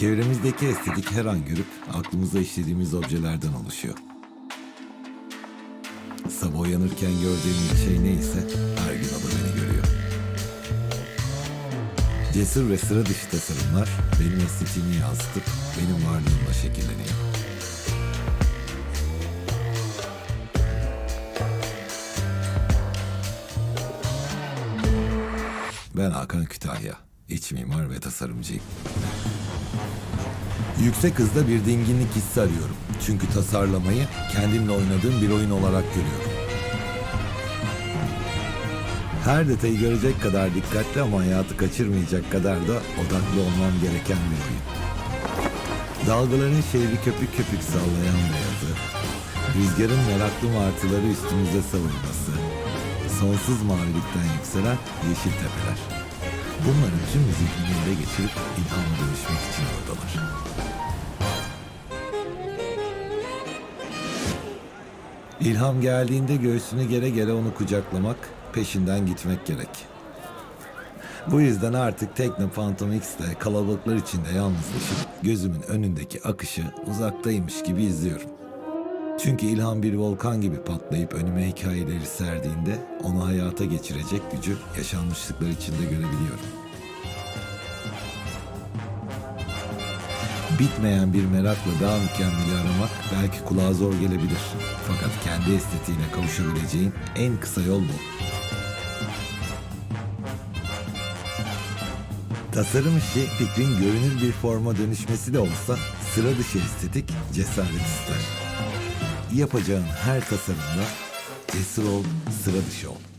Çevremizdeki estetik her an görüp aklımıza işlediğimiz objelerden oluşuyor. Sabah uyanırken gördüğüm şey neyse her gün o da beni görüyor. Cesur ve sıra dışı tasarımlar benim estetiğimi yansıtıp benim varlığımla şekilleniyor. Ben Hakan Kütahya, iç mimar ve tasarımcıyım. Yüksek hızda bir dinginlik hissi arıyorum. Çünkü tasarlamayı kendimle oynadığım bir oyun olarak görüyorum. Her detayı görecek kadar dikkatli ama hayatı kaçırmayacak kadar da odaklı olmam gereken bir oyun. Dalgaların şehri köpük köpük sallayan beyazı, rüzgarın meraklı martıları üstümüze savurması, sonsuz mavilikten yükselen yeşil tepeler. Bunların tüm ele geçirip ilhama dönüşmek için oradalar. İlham geldiğinde göğsünü gere gere onu kucaklamak, peşinden gitmek gerek. Bu yüzden artık Tekno Phantom X'te kalabalıklar içinde yalnızlaşıp gözümün önündeki akışı uzaktaymış gibi izliyorum. Çünkü ilham bir volkan gibi patlayıp önüme hikayeleri serdiğinde onu hayata geçirecek gücü yaşanmışlıklar içinde görebiliyorum. Bitmeyen bir merakla daha mükemmeli aramak belki kulağa zor gelebilir. Fakat kendi estetiğine kavuşabileceğin en kısa yol bu. Tasarım işi fikrin görünür bir forma dönüşmesi de olsa sıra dışı estetik cesaret ister. Yapacağın her tasarımda cesur ol, sıra dışı ol.